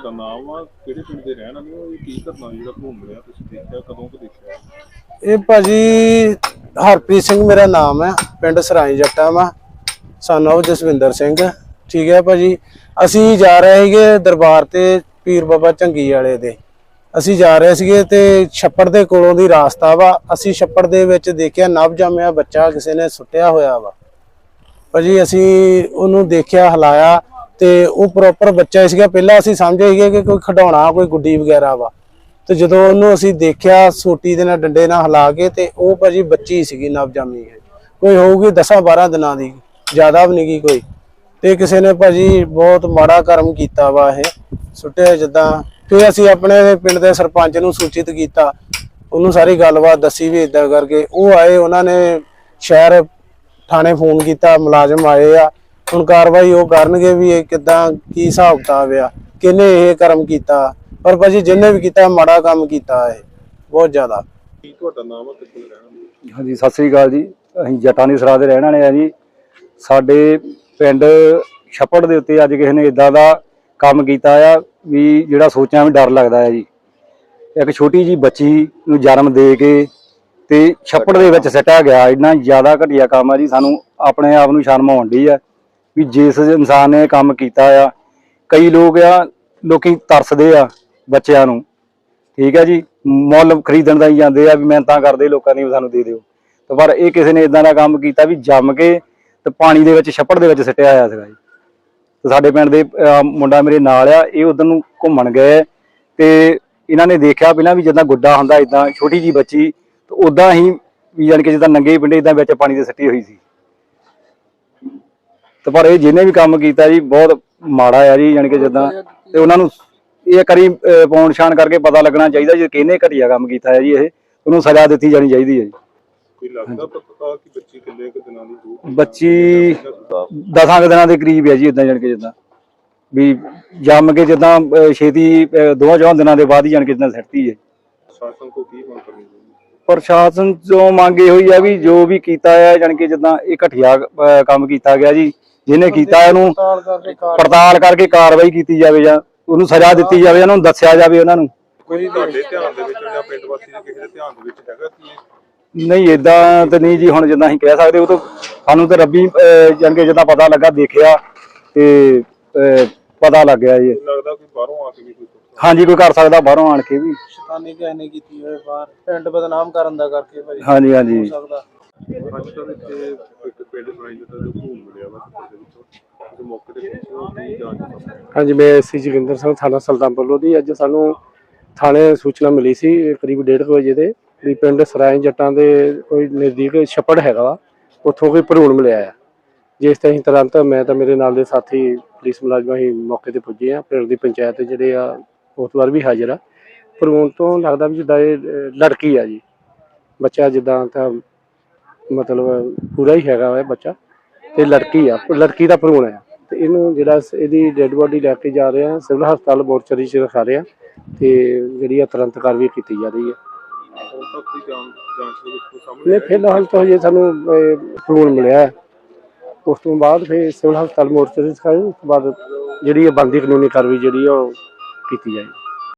ਤੁਹਾਡਾ ਨਾਮ ਆ, ਕਿਹੜੇ ਪਿੰਡ ਦੇ ਰਹਿਣ ਵਾਲੇ ਹੋ, ਇਹ ਕੀ ਕਰਨਾ ਜਿਹੜਾ ਘੁੰਮ ਰਿਹਾ, ਤੁਸੀਂ ਦੇਖਿਆ, ਕਦੋਂ ਕੁ ਦੇਖਿਆ? ਇਹ ਭਾਜੀ ਹਰਪ੍ਰੀਤ ਸਿੰਘ ਮੇਰਾ ਨਾਮ ਹੈ, ਪਿੰਡ ਸਰਾਈ ਜੱਟਾ ਵਾ ਸਾਨੂੰ ਜਸਵਿੰਦਰ ਸਿੰਘ, ਠੀਕ ਹੈ ਭਾਜੀ। ਅਸੀਂ ਜਾ ਰਹੇ ਸੀਗੇ ਦਰਬਾਰ ਤੇ ਪੀਰ ਬਾਬਾ ਚੰਗੀ ਵਾਲੇ ਦੇ। ਅਸੀਂ ਜਾ ਰਹੇ ਸੀਗੇ ਤੇ ਛੱਪੜ ਦੇ ਕੋਲੋਂ ਦੀ ਰਾਸਤਾ ਵਾ, ਅਸੀਂ ਛੱਪੜ ਦੇ ਵਿੱਚ ਦੇਖਿਆ ਨਵ ਜੰਮਿਆ ਬੱਚਾ ਕਿਸੇ ਨੇ ਸੁੱਟਿਆ ਹੋਇਆ ਵਾ। ਭਾਜੀ ਅਸੀਂ ਉਹਨੂੰ ਦੇਖਿਆ, ਹਲਾਇਆ ਤੇ ਉਹ ਪ੍ਰੋਪਰ ਬੱਚਾ ਹੀ ਸੀਗਾ। ਪਹਿਲਾਂ ਅਸੀਂ ਸਮਝੇ ਸੀਗੇ ਕਿ ਕੋਈ ਖਿਡੌਣਾ, ਕੋਈ ਗੁੱਡੀ ਵਗੈਰਾ ਵਾ। ਤੇ ਜਦੋਂ ਉਹਨੂੰ ਅਸੀਂ ਦੇਖਿਆ, ਸੋਟੀ ਦੇ ਨਾਲ, ਡੰਡੇ ਨਾਲ ਹਿਲਾ ਕੇ ਤੇ ਉਹ ਭਾਜੀ ਬੱਚੀ ਸੀਗੀ ਨਵਜਾਮੀ ਹੈ ਕੋਈ ਹੋਊਗੀ 10 12 ਦਿਨਾਂ ਦੀ, ਜ਼ਿਆਦਾ ਵੀ ਨਹੀਂਗੀ ਕੋਈ। ਤੇ ਕਿਸੇ ਨੇ ਭਾਜੀ ਬਹੁਤ ਮਾੜਾ ਕਰਮ ਕੀਤਾ ਵਾ ਇਹ। ਸੁੱਟਿਆ ਜਿੱਦਾਂ। ਤੇ ਅਸੀਂ ਆਪਣੇ ਪਿੰਡ ਦੇ ਸਰਪੰਚ ਨੂੰ ਸੂਚਿਤ ਕੀਤਾ। ਉਹਨੂੰ ਸਾਰੀ ਗੱਲਬਾਤ ਦੱਸੀ ਵੀ ਇਦਾਂ ਕਰਕੇ। ਉਹ ਆਏ, ਉਹਨਾਂ ਨੇ ਸ਼ਹਿਰ ਥਾਣੇ ਫੋਨ ਕੀਤਾ, ਮੁਲਾਜ਼ਮ ਆਏ ਆ। ਹੁਣ ਕਾਰਵਾਈ ਉਹ ਕਰਨਗੇ ਵੀ ਇਹ ਕਿਦਾਂ ਕੀ ਹਿਸਾਬ ਕਿਤਾਬ ਆ ਕਿਹਨੇ ਇਹ ਕਰਮ ਕੀਤਾ ਪਰ ਭਾਜੀ ਜਿਹਨੇ ਵੀ ਕੀਤਾ ਮਾੜਾ ਕੰਮ ਕੀਤਾ ਇਹ ਬਹੁਤ ਜ਼ਿਆਦਾ। ਕੀ ਤੁਹਾਡਾ ਨਾਮ ਆ ਕਿੱਥੋਂ ਦੇ ਰਹਿਣ ਵਾਲੇ ਹੋ? ਹਾਂਜੀ ਸਤਿ ਸ੍ਰੀ ਅਕਾਲ ਜੀ। ਅਸੀਂ ਜਟਾਂ ਦੀ ਸਰਾਹ ਦੇ ਰਹਿਣ ਵਾਲੇ ਆ ਜੀ। ਸਾਡੇ ਪਿੰਡ ਛੱਪੜ ਦੇ ਉੱਤੇ ਅੱਜ ਕਿਸੇ ਨੇ ਇਦਾਂ ਦਾ ਕੰਮ ਕੀਤਾ ਆ ਵੀ ਜਿਹੜਾ ਸੋਚਿਆ ਵੀ ਡਰ ਲੱਗਦਾ ਆ ਜੀ। ਇੱਕ ਛੋਟੀ ਜੀ ਬੱਚੀ ਨੂੰ ਜਨਮ ਦੇ ਕੇ ਤੇ ਛੱਪੜ ਦੇ ਵਿੱਚ ਸੱਟਿਆ ਗਿਆ। ਇੰਨਾ ਜ਼ਿਆਦਾ ਘਟੀਆ ਕੰਮ ਆ ਜੀ ਸਾਨੂੰ ਆਪਣੇ ਆਪ ਨੂੰ ਸ਼ਰਮ ਆਉਂਦੀ ਆ। ਵੀ ਜਿਸ ਇਨਸਾਨ ਨੇ ਇਹ ਕੰਮ ਕੀਤਾ ਆ, ਕਈ ਲੋਕ ਆ, ਲੋਕੀ ਤਰਸਦੇ ਆ ਬੱਚਿਆਂ ਨੂੰ। ਠੀਕ ਹੈ ਜੀ? ਮੁੱਲ ਖਰੀਦਣ ਦਾ ਹੀ ਜਾਂਦੇ ਆ ਵੀ ਮਿਹਨਤਾਂ ਕਰਦੇ ਲੋਕਾਂ ਨੇ ਵੀ ਸਾਨੂੰ ਦੇ ਦਿਓ। ਤੇ ਪਰ ਇਹ ਕਿਸੇ ਨੇ ਇਦਾਂ ਦਾ ਕੰਮ ਕੀਤਾ ਵੀ ਜੰਮ ਕੇ ਤੇ ਪਾਣੀ ਦੇ ਵਿੱਚ, ਛੱਪੜ ਦੇ ਵਿੱਚ ਸਿੱਟਿਆ ਆਇਆ ਸੀਗਾ ਜੀ। ਤੇ ਸਾਡੇ ਪਿੰਡ ਦੇ ਮੁੰਡਾ ਮੇਰੇ ਨਾਲ ਆ, ਇਹ ਉਧਰ ਨੂੰ ਘੁੰਮਣ ਗਏ ਤੇ ਇਹਨਾਂ ਨੇ ਦੇਖਿਆ ਪਹਿਲਾਂ ਵੀ ਜਿੱਦਾਂ ਗੁੱਡਾ ਹੁੰਦਾ ਇਦਾਂ ਛੋਟੀ ਜੀ ਬੱਚੀ, ਤੇ ਉਦਾਂ ਹੀ ਵੀ ਯਾਨੀ ਕਿ ਜਿੱਦਾਂ ਨੰਗੇ ਪਿੰਡੇ ਇਦਾਂ ਵਿੱਚ ਪਾਣੀ ਦੇ ਸਿੱਟੀ ਹੋਈ ਸੀ। ਤੇ ਪਰ ਇਹ ਜਿਹਨੇ ਵੀ ਕੰਮ ਕੀਤਾ ਜੀ ਬਹੁਤ ਮਾੜਾ ਆ ਜੀ ਯਾਨੀ ਕਿ ਜਿੱਦਾਂ ਤੇ ਉਹਨਾਂ ਨੂੰ ਇਹ ਕਰੀ ਪੌਣ ਛਾਣ ਕਰਕੇ ਪਤਾ ਲੱਗਣਾ ਚਾਹੀਦਾ ਜੀ ਕਿਹਨੇ ਘਟੀਆ ਕੰਮ ਕੀਤਾ ਹੈ ਜੀ ਇਹ ਉਹਨੂੰ ਸਜ਼ਾ ਦਿੱਤੀ ਜਾਣੀ ਚਾਹੀਦੀ ਹੈ ਜੀ। ਕੋਈ ਲੱਗਦਾ ਪਤਾ ਕਿ ਬੱਚੀ ਕਿੰਨੇ ਕੁ ਦਿਨਾਂ ਦੀ ਹੋਊ ਬੱਚੀ ਦਸਾਂ ਕੁ ਦਿਨਾਂ ਦੇ ਕਰੀਬ ਹੈ ਜੀ ਇਦਾਂ ਜਾਣ ਕੇ ਜਿੱਦਾਂ। ਵੀ ਜੰਮ ਕੇ ਜਿੱਦਾਂ ਛੇਤੀ ਦੋਹਾਂ ਚੌਹਾਂ ਦਿਨਾਂ ਦੇ ਬਾਅਦ ਹੀ ਜਾਣ ਕੇ ਜਿੱਦਾਂ ਸਿੱਟਦੀ ਹੈ। ਸ਼ਾਸਨ ਕੋ ਕੀ ਮੰਗ ਕਰਨੀ ਪ੍ਰਸ਼ਾਸਨ ਤੋਂ ਮੰਗ ਇਹ ਹੋਈ ਆ ਵੀ ਜੋ ਵੀ ਕੀਤਾ ਹੈ ਜਾਣ ਕੇ ਜਿੱਦਾਂ ਇਹ ਘਟੀਆ ਕੰਮ ਕੀਤਾ ਗਿਆ ਜੀ ਜਿਹਨੇ ਕੀਤਾ ਇਹਨੂੰ ਪੜਤਾਲ ਕਰਕੇ ਕਾਰਵਾਈ ਕੀਤੀ ਜਾਵੇ ਜਾਂ ਉਹਨੂੰ ਸਜ਼ਾ ਦਿੱਤੀ ਜਾਵੇ ਉਹਨਾਂ ਨੂੰ ਦੱਸਿਆ ਜਾਵੇ ਉਹਨਾਂ ਨੂੰ। ਕੋਈ ਤੁਹਾਡੇ ਧਿਆਨ ਦੇ ਵਿੱਚ ਜਾਂ ਪਿੰਡ ਵਾਸੀ ਦੇ ਕਿਸੇ ਦੇ ਧਿਆਨ ਦੇ ਵਿੱਚ ਹੈਗਾ ਕਿ ਨਹੀਂ ਇਦਾਂ ਤੇ ਨਹੀਂ ਜੀ ਹੁਣ ਜਿੱਦਾਂ ਅਸੀਂ ਕਹਿ ਸਕਦੇ ਉਹ ਤਾਂ ਸਾਨੂੰ ਤੇ ਰੱਬੀ ਜਾਣੀ ਕਿ ਜਿੱਦਾਂ ਪਤਾ ਲੱਗਾ ਦੇਖਿਆ ਤੇ ਪਤਾ ਲੱਗ ਗਿਆ ਜੀ। ਲੱਗਦਾ ਕੋਈ ਬਾਹਰੋਂ ਆ ਕੇ ਵੀ ਕੋਈ। ਹਾਂਜੀ ਕੋਈ ਕਰ ਸਕਦਾ ਬਾਹਰੋਂ ਆਣ ਕੇ ਵੀ। ਸ਼ੈਤਾਨੀ ਕਿਸੇ ਨੇ ਕੀਤੀ ਹੋਏ ਬਾਹਰ। ਪਿੰਡ ਬਦਨਾਮ ਕਰਨ ਦਾ ਕਰਕੇ ਭਾਜੀ ਹਾਂਜੀ ਹਾਂਜੀ। ਸਕਦਾ। ਅੱਜ ਕੱਲ੍ਹ ਇੱਥੇ ਇੱਕ ਪਿੰਡ ਸੁਣਾਈ ਦਿੱਤਾ ਜੋ ਘੂਮ ਮਿਲਿਆ ਵਾ ਸੱਪੜ ਵਿੱਚੋਂ ਤੇ ਮੌਕੇ ਤੇ ਪਹੁੰਚੇ ਹੋ ਕੀ ਜਾਂਚ ਕਰਦੇ ਹਾਂਜੀ ਮੈਂ ਐਸਸੀ ਜੋਗਿੰਦਰ ਸਿੰਘ ਥਾਣਾ ਸੁਲਤਾਨਪੁਰ ਦੀ ਅੱਜ ਸਾਨੂੰ ਥਾਣੇ ਸੂਚਨਾ ਮਿਲੀ ਸੀ ਕਰੀਬ 1:30 ਵਜੇ ਦੇ ਵੀ ਪਿੰਡ ਸਰਾਏ ਜੱਟਾਂ ਦੇ ਕੋਈ ਨਜ਼ਦੀਕ ਛੱਪੜ ਹੈਗਾ ਵਾ ਉੱਥੋਂ ਕੋਈ ਭਰੂਣ ਮਿਲਿਆ ਆ। ਜਿਸ ਤੇ ਅਸੀਂ ਤੁਰੰਤ ਮੈਂ ਤਾਂ ਮੇਰੇ ਨਾਲ ਦੇ ਸਾਥੀ ਪੁਲਿਸ ਮੁਲਾਜ਼ਮ ਅਸੀਂ ਮੌਕੇ ਤੇ ਪੁੱਜੇ ਆ। ਪਿੰਡ ਦੀ ਪੰਚਾਇਤ ਜਿਹੜੇ ਆ ਉਸ ਵਾਰ ਵੀ ਹਾਜ਼ਰ ਆ। ਭਰੂਣ ਤੋਂ ਲੱਗਦਾ ਵੀ ਜਿੱਦਾਂ ਇਹ ਅਹ, ਲੜਕੀ ਆ ਜੀ। ਬੱਚਾ ਜਿੱਦਾਂ ਤਾਂ ਮਤਲਬ ਪੂਰਾ ਹੀ ਹੈਗਾ ਵਾ ਇਹ ਬੱਚਾ ਤੇ ਲੜਕੀ ਆ, ਲੜਕੀ ਦਾ ਭਰੂਣ ਆ। ਤੇ ਇਹਨੂੰ ਜਿਹੜਾ ਇਹਦੀ ਡੈੱਡ ਬੋਡੀ ਲੈ ਕੇ ਜਾ ਰਹੇ ਸਿਵਲ ਹਸਪਤਾਲ ਮੋਰਚਰੀ ਚ ਰਖਾ ਰਹੇ ਤੇ ਜਿਹੜੀ ਆ ਤੁਰੰਤ ਕਾਰਵਾਈ ਕੀਤੀ ਜਾ ਰਹੀ ਹੈ ਹੁਣ ਤੱਕ ਦੀ ਫਿਲਹਾਲ ਤਾਂ ਹਜੇ ਸਾਨੂੰ ਭਰੂਣ ਮਿਲਿਆ ਹੈ। ਉਸ ਤੋਂ ਬਾਅਦ ਫਿਰ ਸਿਵਲ ਹਸਪਤਾਲ ਮੋਰਚਰੀ ਚ ਰਖਾਏ ਉਸ ਤੋਂ ਬਾਅਦ ਜਿਹੜੀ ਇਹ ਬੰਦੀ ਕਾਨੂੰਨੀ ਕਾਰਵਾਈ ਜਿਹੜੀ ਆ ਉਹ ਕੀਤੀ ਜਾਏਗੀ।